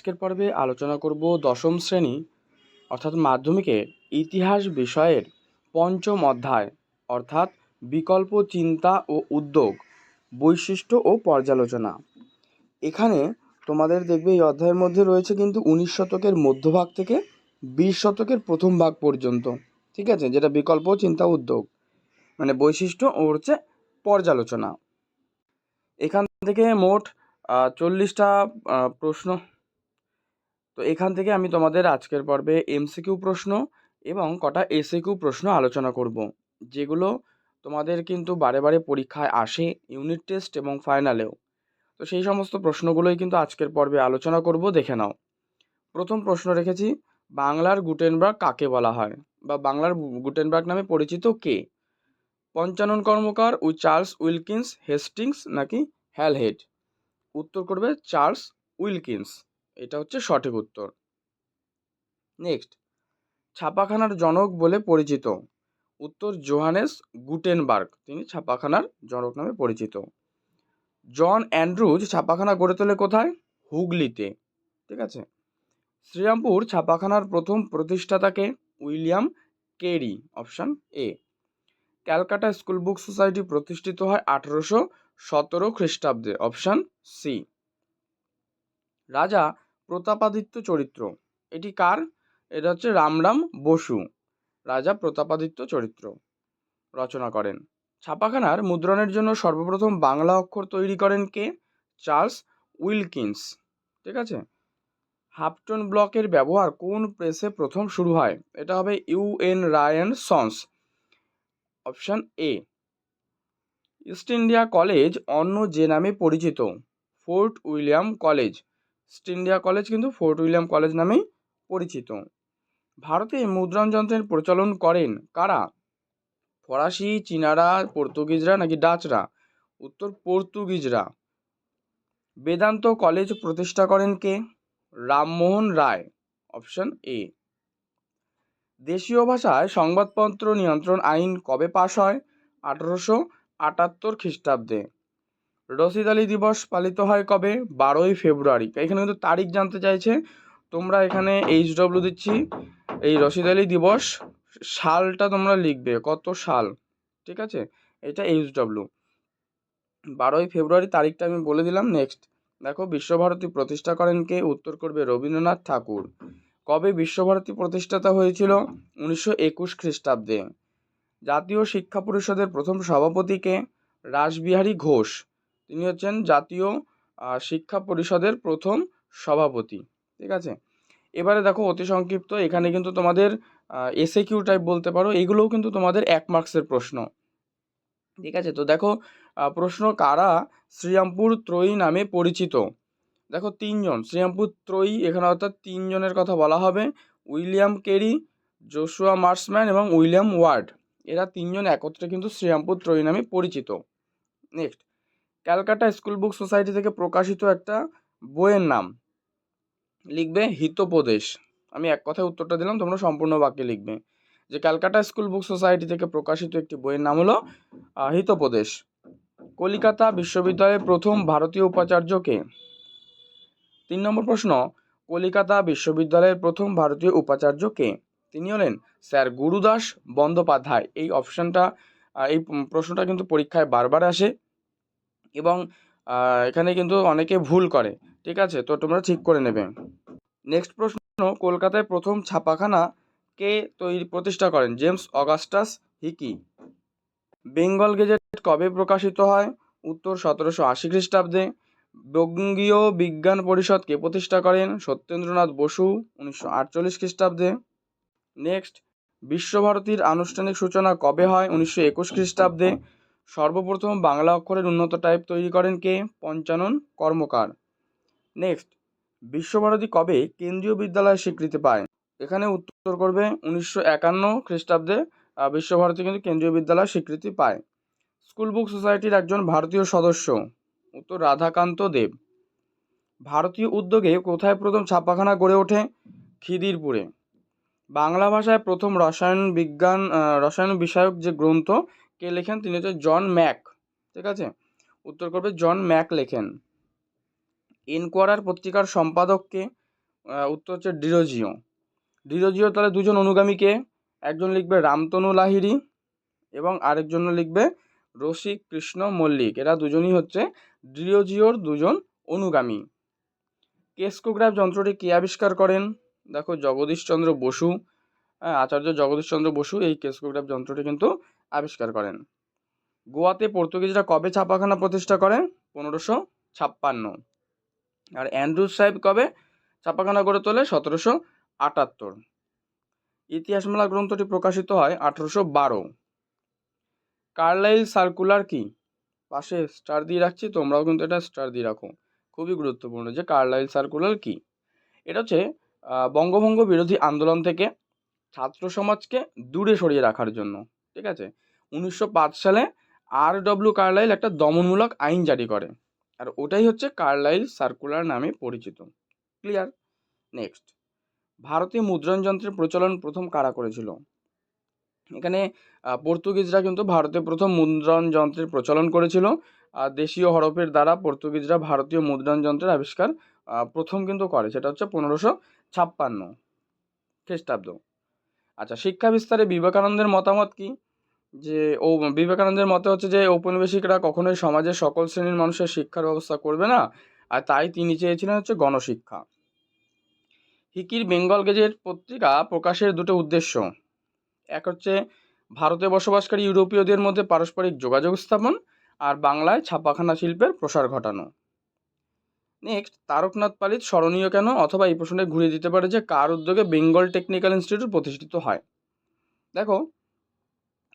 আজকের পর্বে আলোচনা করব দশম শ্রেণি, অর্থাৎ মাধ্যমিকে ইতিহাস বিষয়ের পঞ্চম অধ্যায়, অর্থাৎ বিকল্প চিন্তা ও উদ্যোগ, বৈশিষ্ট্য ও পর্যালোচনা। এখানে তোমাদের দেখবে এই অধ্যায়ের মধ্যে রয়েছে কিন্তু উনিশ শতকের মধ্যভাগ থেকে বিশ শতকের প্রথম ভাগ পর্যন্ত, ঠিক আছে? যেটা বিকল্প চিন্তা উদ্যোগ মানে বৈশিষ্ট্য ও হচ্ছে পর্যালোচনা। এখান থেকে মোট চল্লিশটা প্রশ্ন তো এখান থেকে আমি তোমাদের আজকের পর্বে এমসিকিউ প্রশ্ন এবং কটা এসএকিউ প্রশ্ন আলোচনা করব, যেগুলো তোমাদের কিন্তু বারে বারে পরীক্ষায় আসে ইউনিট টেস্ট এবং ফাইনালেও তো সেই সমস্ত প্রশ্নগুলোই কিন্তু আজকের পর্বে আলোচনা করব, দেখে নাও। প্রথম প্রশ্ন রেখেছি, বাংলার গুটেনবার্গ কাকে বলা হয়? বা বাংলার গুটেনবার্গ নামে পরিচিত কে? পঞ্চানন কর্মকার ও চার্লস উইলকিন্স হেস্টিংস নাকি হ্যালহেড? উত্তর করবে চার্লস উইলকিন্স। এটা হচ্ছে সঠিক উত্তর। নেক্সট ছাপাখানার জনক বলে পরিচিত। উত্তর, জোহানেস গুটেনবার্গ। তিনি ছাপাখানার জনক নামে পরিচিত। জন অ্যান্ড্রুজ ছাপাখানা গড়ে তোলে কোথায়? হুগলিতে। ঠিক আছে? শ্রীরামপুর ছাপাখানার প্রথম প্রতিষ্ঠাতাকে William Carey, option A. Calcutta school book society প্রতিষ্ঠিত হয় আঠেরোশো সতেরো খ্রিস্টাব্দে, অপশান সি। রাজা প্রতাপাদিত্য চরিত্র। এটি কার? এটা হচ্ছে রামরাম বসু, রাজা প্রতাপাদিত্য চরিত্র। রচনা করেন। ছাপাখানার মুদ্রণের জন্য সর্বপ্রথম বাংলা অক্ষর তৈরি করেন কে? Charles Wilkins. ঠিক আছে? হাফটন ব্লকের ব্যবহার কোন প্রেসে প্রথম শুরু হয়? এটা হবে ইউএন Rayan sons. Option A. East India college অন্য যে নামে পরিচিত, Fort William college. East India college কিন্তু ফোর্ট উইলিয়াম কলেজ নামেই পরিচিত। ভারতে মুদ্রণ যন্ত্রের প্রচলন করেন কারা? ফরাসি, চীনারা, পর্তুগিজরা নাকি ডাচরা? উত্তর পর্তুগিজরা। বেদান্ত কলেজ প্রতিষ্ঠা করেন কে? রামমোহন রায়। Option A. দেশীয় ভাষায় সংবাদপত্র নিয়ন্ত্রণ আইন কবে পাশ হয়? আঠারোশো আটাত্তর খ্রিস্টাব্দে। রশিদ আলী দিবস পালিত হয় কবে? বারোই ফেব্রুয়ারি। এখানে কিন্তু তারিখ জানতে চাইছে। তোমরা এখানে এইচ ডব্লিউ দিচ্ছি। এই রশিদ আলী দিবস সালটা তোমরা লিখবে। কত সাল? ঠিক আছে? এটা এইচ ডব্লিউ বারোই ফেব্রুয়ারি তারিখটা আমি বলে দিলাম। নেক্সট দেখো, বিশ্বভারতী প্রতিষ্ঠা করেন কে? উত্তর করবে রবীন্দ্রনাথ ঠাকুর। কবে বিশ্বভারতী প্রতিষ্ঠাতা হয়েছিল? উনিশশো একুশ খ্রিস্টাব্দে। জাতীয় শিক্ষা পরিষদের প্রথম সভাপতিকে রাসবিহারী ঘোষ। তিনি হচ্ছেন জাতীয় শিক্ষা পরিষদের প্রথম সভাপতি, ঠিক আছে? এবারে দেখো অতি সংক্ষিপ্ত, এখানে কিন্তু তোমাদের এসএ কিউ টাইপ বলতে পারো, এগুলোও কিন্তু তোমাদের এক মার্কসের প্রশ্ন, ঠিক আছে? তো দেখো প্রশ্ন কারা শ্রীরামপুর ত্রয়ী নামে পরিচিত? দেখো তিনজন, শ্রীরামপুর ত্রয়ী, এখানে অর্থাৎ তিনজনের কথা বলা হবে, উইলিয়াম কেরি জোশুয়া মার্সম্যান এবং উইলিয়াম ওয়ার্ড, এরা তিনজন একত্রে কিন্তু শ্রীরামপুর ত্রয়ী নামে পরিচিত, next. Calcutta school book society থেকে প্রকাশিত একটা বইয়ের নাম। লিখবে হিতোপদেশ। আমি এক কথায় উত্তরটা দিলাম, তোমরা সম্পূর্ণ বাক্যে লিখবে। যে ক্যালকাটা স্কুল বুক সোসাইটি থেকে প্রকাশিত একটি বইয়ের নাম হলো হিতোপদেশ। কলিকাতা বিশ্ববিদ্যালয়ের প্রথম ভারতীয় উপাচার্যকে তিন নম্বর প্রশ্ন, কলিকাতা বিশ্ববিদ্যালয়ের প্রথম ভারতীয় উপাচার্য কে? তিনি হলেন স্যার গুরুদাস বন্দ্যোপাধ্যায়। এই অপশানটা এই প্রশ্নটা কিন্তু পরীক্ষায় বারবার আসে। এবং এখানে কিন্তু অনেকে ভুল করে, ঠিক আছে? তো তোমরা ঠিক করে নেবে। নেক্সট প্রশ্ন, কলকাতায় প্রথম ছাপাখানা কে তৈরি, প্রতিষ্ঠা করেন? James Augustus Hicky Bengal gazette কবে প্রকাশিত হয়? উত্তর সতেরোশো আশি খ্রিস্টাব্দে। বঙ্গীয় বিজ্ঞান পরিষদকে প্রতিষ্ঠা করেন? সত্যেন্দ্রনাথ বসু, উনিশশো আটচল্লিশ খ্রিস্টাব্দে। নেক্সট বিশ্বভারতীর আনুষ্ঠানিক সূচনা কবে হয়? উনিশশো একুশ খ্রিস্টাব্দে। সর্বপ্রথম বাংলা অক্ষরের উন্নত টাইপ তৈরি করেন কে? পঞ্চানন কর্মকার। নেক্সট বিশ্বভারতী কবে কেন্দ্রীয় বিদ্যালয়ের স্বীকৃতি পায়? এখানে উত্তর করবে উনিশশো একান্ন খ্রিস্টাব্দে বিশ্বভারতী কিন্তু কেন্দ্রীয় বিদ্যালয় স্বীকৃতি পায়। স্কুল বুক সোসাইটির একজন ভারতীয় সদস্য, উত্তর রাধাকান্ত দেব। ভারতীয় উদ্যোগে কোথায় প্রথম ছাপাখানা গড়ে ওঠে? খিদিরপুরে। বাংলা ভাষায় প্রথম রসায়ন বিজ্ঞান রসায়ন বিষয়ক যে গ্রন্থ কে লেখেন? তিনি হচ্ছে জন ম্যাক, ঠিক আছে? উত্তর করবে জন ম্যাক লেখেন। ইনকোয়ারার পত্রিকার সম্পাদককে উত্তর হচ্ছে ডিরোজিও। ডিরোজিও তাহলে দুজন অনুগামীকে একজন লিখবে রামতনু লাহিড়ী এবং আরেকজন লিখবে রসিক কৃষ্ণ মল্লিক। এরা দুজনই হচ্ছে ডিরোজিওর দুজন অনুগামী। কেস্কোগ্রাফ যন্ত্রটি কে আবিষ্কার করেন? দেখো জগদীশচন্দ্র বসু আচার্য জগদীশচন্দ্র বসু এই কেস্কোগ্রাফ যন্ত্রটি কিন্তু আবিষ্কার করেন। গোয়াতে পর্তুগিজরা কবে ছাপাখানা প্রতিষ্ঠা করে? পনেরোশো ছাপ্পান্ন। আর অ্যান্ড্রুজ সাহেব কবে ছাপাখানা গড়ে তোলে? সতেরোশো আটাত্তর। ইতিহাসমেলা গ্রন্থটি প্রকাশিত হয় আঠারোশো বারো। কার্লাইল সার্কুলার কি? পাশে স্টার দিয়ে রাখছি, তোমরাও কিন্তু এটা স্টার দিয়ে রাখো। খুবই গুরুত্বপূর্ণ যে কার্লাইল সার্কুলার কি? এটা হচ্ছে বঙ্গভঙ্গ বিরোধী আন্দোলন থেকে ছাত্র সমাজকে দূরে সরিয়ে রাখার জন্য, ঠিক আছে? উনিশশো পাঁচ সালে আর ডব্লিউ কার্লাইল একটা দমনমূলক আইন জারি করে, আর ওটাই হচ্ছে কার্লাইল সার্কুলার নামে পরিচিত। ক্লিয়ার নেক্সট ভারতীয় মুদ্রণ যন্ত্রের প্রচলন প্রথম কারা করেছিল? এখানে পর্তুগিজরা কিন্তু ভারতে প্রথম মুদ্রণ যন্ত্রের প্রচলন করেছিল দেশীয় হরফের দ্বারা পর্তুগিজরা ভারতীয় মুদ্রণ যন্ত্রের আবিষ্কার প্রথম কিন্তু করে, সেটা হচ্ছে পনেরোশো ছাপ্পান্ন। খ্রিস্টাব্দ। আচ্ছা শিক্ষা বিস্তারে বিবেকানন্দের মতামত কি? যে, ও, বিবেকানন্দের মতে হচ্ছে যে, ঔপনিবেশিকরা কখনোই সমাজের সকল শ্রেণির মানুষের শিক্ষার ব্যবস্থা করবে না। আর তাই তিনি চেয়েছিলেন হচ্ছে গণশিক্ষা। হিকির বেঙ্গল গেজেট পত্রিকা প্রকাশের দুটো উদ্দেশ্য। এক হচ্ছে ভারতে বসবাসকারী ইউরোপীয়দের মধ্যে পারস্পরিক যোগাযোগ স্থাপন। আর বাংলায় ছাপাখানা শিল্পের প্রসার ঘটানো। নেক্সট তারকনাথ পালিত স্মরণীয় কেন? অথবা এই প্রশ্নে ঘুরিয়ে দিতে পারে যে কার উদ্যোগে বেঙ্গল টেকনিক্যাল ইনস্টিটিউট প্রতিষ্ঠিত হয়? দেখো,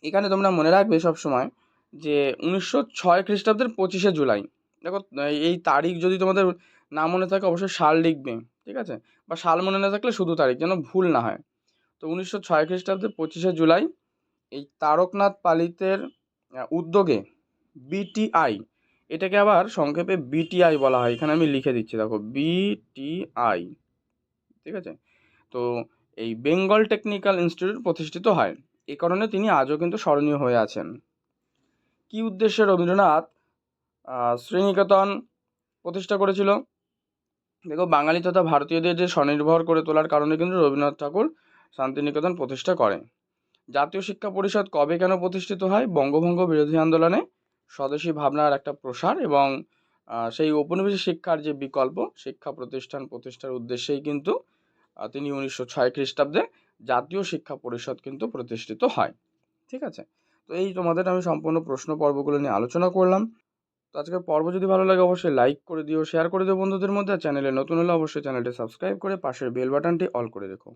এখানে তোমরা মনে রাখবে সব সময় যে উনিশশো ছয় খ্রিস্টাব্দের পঁচিশে জুলাই। দেখো, এই তারিখ যদি তোমাদের না মনে থাকে অবশ্যই সাল লিখবে, ঠিক আছে? বা সাল মনে না থাকলে শুধু তারিখ, যেন ভুল না হয়। তো উনিশশো ছয় খ্রিস্টাব্দের পঁচিশে জুলাই এই তারকনাথ পালিতের উদ্যোগে বিটিআই এটাকে আবার সংক্ষেপে বিটিআই বলা হয়। এখানে আমি লিখে দিচ্ছি, দেখো বিটিআই ঠিক আছে? তো এই বেঙ্গল টেকনিক্যাল ইনস্টিটিউট প্রতিষ্ঠিত হয়। এ কারণে তিনি আজও কিন্তু স্মরণীয় হয়ে আছেন। কী উদ্দেশ্যে রবীন্দ্রনাথ শ্রীনিকেতন প্রতিষ্ঠা করেছিল? দেখো, বাঙালি তথা ভারতীয়দের যে স্বনির্ভর করে তোলার কারণে কিন্তু রবীন্দ্রনাথ ঠাকুর শান্তিনিকেতন প্রতিষ্ঠা করে জাতীয় শিক্ষা পরিষদ কবে কেন প্রতিষ্ঠিত হয়? বঙ্গভঙ্গ বিরোধী আন্দোলনে স্বদেশী ভাবনার একটা প্রসার এবং সেই ঔপনিবেশিক শিক্ষার যে বিকল্প, শিক্ষা প্রতিষ্ঠান প্রতিষ্ঠার উদ্দেশ্যেই কিন্তু তিনি উনিশশো ছয় খ্রিস্টাব্দে জাতীয় শিক্ষা পরিষদ কিন্তু প্রতিষ্ঠিত হয়। ঠিক আছে? তো এই তোমাদের আমি সম্পূর্ণ প্রশ্ন পর্বগুলো নিয়ে আলোচনা করলাম। তো আজকের পর্ব যদি ভালো লাগে অবশ্যই লাইক করে দিও, শেয়ার করে দিও বন্ধুদের মধ্যে। চ্যানেলে নতুন হলে অবশ্যই চ্যানেলটি সাবস্ক্রাইব করে পাশের বেল বাটনটি অল করে রেখো।